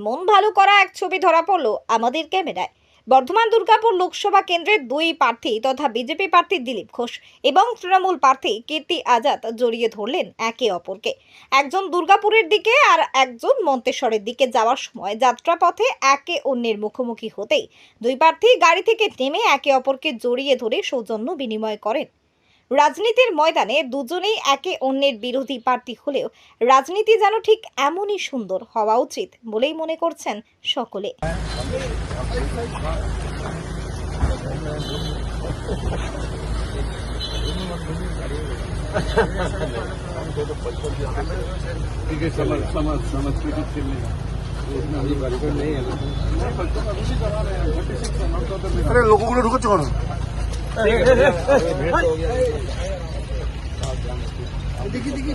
মন ভালো করা এক ছবি ধরা পড়ল আমাদের ক্যামেরায়। বর্ধমান দুর্গাপুর লোকসভা কেন্দ্রের দুই প্রার্থী তথা বিজেপি প্রার্থী দিলীপ ঘোষ এবং তৃণমূল প্রার্থী কীর্তি আজাদ জড়িয়ে ধরলেন একে অপরকে। একজন দুর্গাপুরের দিকে আর একজন মন্তেশ্বরের দিকে যাওয়ার সময় যাত্রাপথে একে অন্যের মুখোমুখি হতেই দুই প্রার্থী গাড়ি থেকে নেমে একে অপরকে জড়িয়ে ধরে সৌজন্য বিনিময় করেন। রাজনীতির ময়দানে দুজনেই একে অন্যের বিরোধী প্রার্থী হলেও রাজনীতি যেন ঠিক এমনই সুন্দর হওয়া উচিত বলেই মনে করছেন সকলে। লোকগুলো ঢুকেছে কোনো? देखिए देखिए